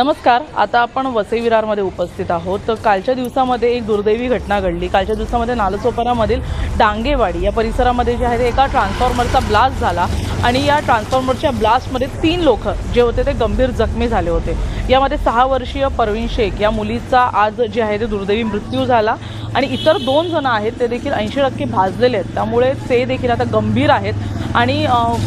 नमस्कार आता आपण वसई विरारमध्ये उपस्थित आहोत. तर कालच्या दिवसामध्ये एक दुर्दैवी घटना घडली. कालच्या दिवसामध्ये नालसोपारामधील डांगेवाडी या परिसरामध्ये जे आहे ते एका ट्रान्सफॉर्मरचा ब्लास्ट झाला आणि या ट्रान्सफॉर्मरच्या ब्लास्टमध्ये तीन लोक जे होते ते गंभीर जखमी झाले होते. यामध्ये सहा वर्षीय परवीन शेख या मुलीचा आज जे आहे ते दुर्दैवी मृत्यू झाला आणि इतर दोन जण आहेत ते देखील ऐंशी टक्के भाजलेले आहेत. त्यामुळे ते देखील आता गंभीर आहेत. आणि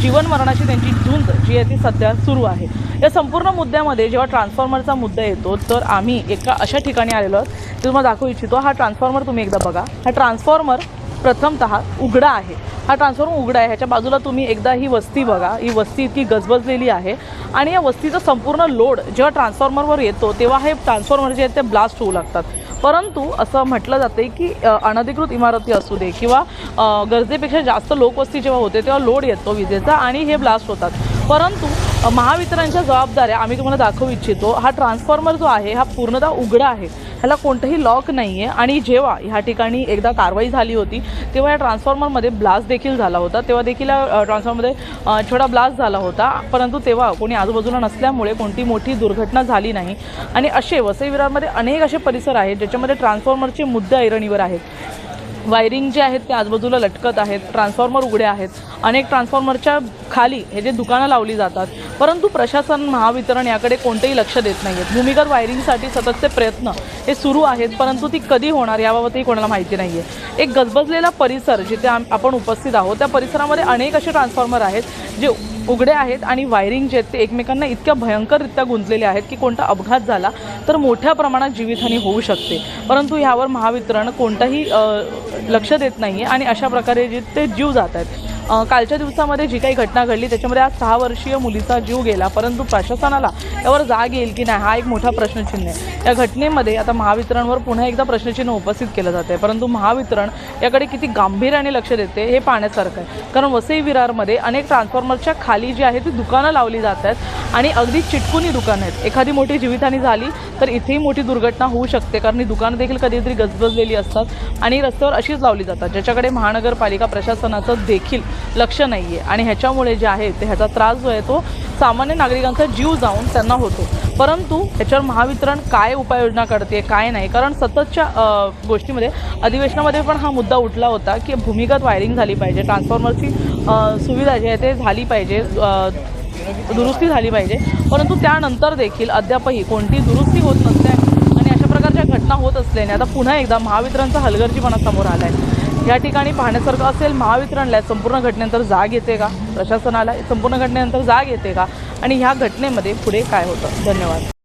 जीवन मरणाची त्यांची झुंज जी आहे ती सध्या सुरू आहे. या संपूर्ण मुद्द्यामध्ये जेव्हा ट्रान्सफॉर्मरचा मुद्दा येतो तर आम्ही एका अशा ठिकाणी आलेलो आहोत ते तुम्हाला दाखवू इच्छितो हा ट्रान्सफॉर्मर तुम्ही एकदा बघा. हा ट्रान्सफॉर्मर प्रथमतः उघडा आहे. हा ट्रान्सफॉर्मर उघडा आहे. ह्याच्या बाजूला तुम्ही एकदा ही वस्ती बघा. ही वस्ती इतकी गजबजलेली आहे. आणि या वस्तीचा संपूर्ण लोड जेव्हा ट्रान्सफॉर्मरवर येतो तेव्हा हे ट्रान्सफॉर्मर जे आहेत ते ब्लास्ट होऊ लागतात. परंतु असं म्हटलं जाते की अनधिकृत इमारती असू दे किंवा गरजेपेक्षा जास्त लोकवस्ती जेव्हा होते तेव्हा लोड येतो विजेचा आणि हे ब्लास्ट होतात. परंतु महावितरणच्या जबाबदाऱ्या आम्ही तुम्हाला दाखवू इच्छितो. हा ट्रान्सफॉर्मर जो आहे हा पूर्णतः उघडा आहे. ह्याला कोणतंही लॉक नाही आहे आणि जेव्हा ह्या ठिकाणी एकदा कारवाई झाली होती तेव्हा या ट्रान्सफॉर्मरमध्ये ब्लास्ट देखील झाला होता. तेव्हा देखील या ट्रान्सफॉर्मरमध्ये छोटा ब्लास्ट झाला होता. परंतु तेव्हा कोणी आजूबाजूला नसल्यामुळे कोणती मोठी दुर्घटना झाली नाही. आणि असे वसई विरारमध्ये अनेक असे परिसर आहेत ज्याच्यामध्ये ट्रान्सफॉर्मरचे मुद्दे ऐरणीवर आहेत. वायरिंग जे आहेत ते आजूबाजूला लटकत आहेत ट्रान्सफॉर्मर उघडे आहेत. अनेक ट्रान्सफॉर्मरच्या खाली हे जे दुकानं लावली जातात. परंतु प्रशासन महावितरण याकडे कोणतेही लक्ष देत नाही आहेत भूमिगत वायरिंगसाठी सततचे प्रयत्न हे सुरू आहेत परंतु ती कधी होणार याबाबतही कोणाला माहिती नाही आहे एक गजबजलेला परिसर जिथे आम- आपण उपस्थित आहोत त्या परिसरामध्ये अनेक असे ट्रान्सफॉर्मर आहेत जे उघडे आहेत आणि वायरिंग जे आहेत ते एकमेकांना इतक्या भयंकररित्या गुंतलेले आहेत की कोणता अपघात झाला तर मोठ्या प्रमाणात जीवितहानी होऊ शकते. परंतु ह्यावर महावितरण कोणताही लक्ष देत नाही आहे आणि अशा प्रकारे जे ते जीव जात आहेत कालच्या दिवसामध्ये जी काही घटना घडली त्याच्यामध्ये आज सहा वर्षीय मुलीचा जीव गेला. परंतु प्रशासनाला यावर जाग येईल की नाही हा एक मोठा प्रश्नचिन्ह आहे. या घटनेमध्ये आता महावितरणवर पुन्हा एकदा प्रश्नचिन्ह उपस्थित केलं जात आहे. परंतु महावितरण याकडे किती गांभीर्याने लक्ष देते हे पाहण्यासारखं आहे. कारण वसई विरारमध्ये अनेक ट्रान्सफॉर्मरच्या खाली जी आहे ती दुकानं लावली जात आहेत आणि अगदी चिटकुनी दुकानं आहेत. एखादी मोठी जीवितहानी झाली तर इथेही मोठी दुर्घटना होऊ शकते. कारण ही दुकानं देखील कधीतरी गजबजलेली असतात आणि रस्त्यावर अशीच लावली जातात. ज्याच्याकडे महानगरपालिका प्रशासनाचं देखील लक्ष नाही आहे आणि ह्याच्यामुळे जे आहे ते ह्याचा त्रास जो आहे तो सामान्य नागरिकांचा जीव जाऊन त्यांना होतो. परंतु ह्याच्यावर महावितरण काय उपाययोजना करते काय नाही? कारण सततच्या गोष्टीमध्ये अधिवेशनामध्ये पण हा मुद्दा उठला होता की भूमिगत वायरिंग झाली पाहिजे ट्रान्सफॉर्मरची सुविधा जी आहे ते झाली पाहिजे दुरुस्ती झाली पाहिजे. परंतु त्यानंतर देखील अद्यापही कोणती दुरुस्ती होत नसते आणि अशा प्रकारच्या घटना होत असल्याने आता पुन्हा एकदा महावितरणचा हलगर्जीपणा समोर आला आहे या ठिकाणी पाहण्यासारखं असेल महावितरणला संपूर्ण घटनेनंतर जाग येते का? प्रशासनाला संपूर्ण घटनेनंतर जाग येते का? आणि ह्या घटनेमध्ये पुढे काय होतं? धन्यवाद.